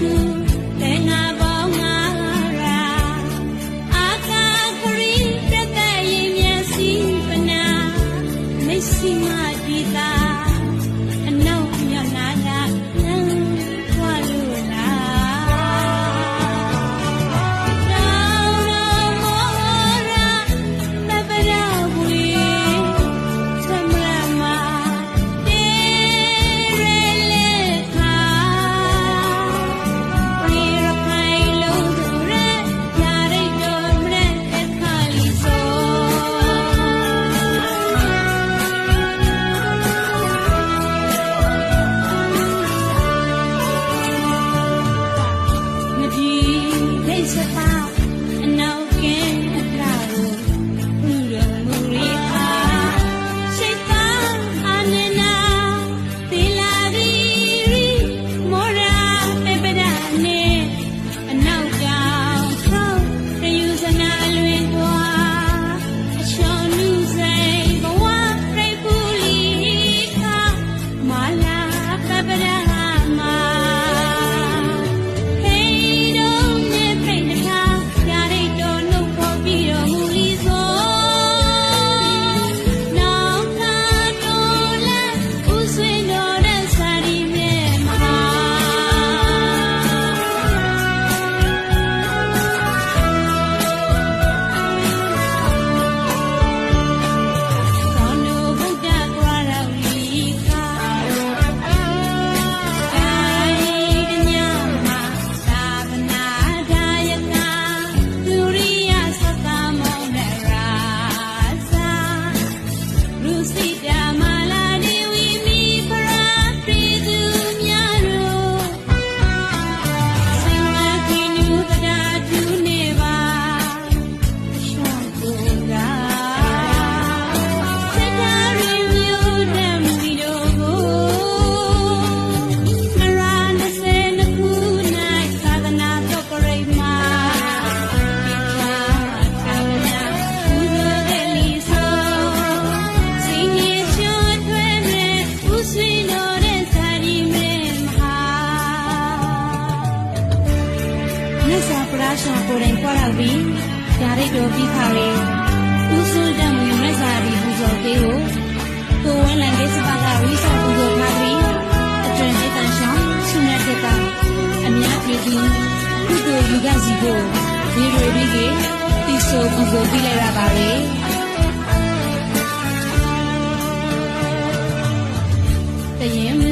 you. ဆာပရာရှာကိုရင်ပွားရပြီဒါရိတ်တော်ပြီးခါရဲသူစွန်တမ်မြတ်စာရီဘူဇော်သေးကိုကိုဝန်လန်ဒေစပါကဝိဆောဘူဇော်ခါရီအတွင်ဒေတန်ရှောင်းဆုမြတ်ဒေတာအများပြည်သူကုသိုလ်ယူကစီကိုဒီရွေပြီးကေတိဆိုဘူဇော်ပြီးလိုက်ရပါလေတရင်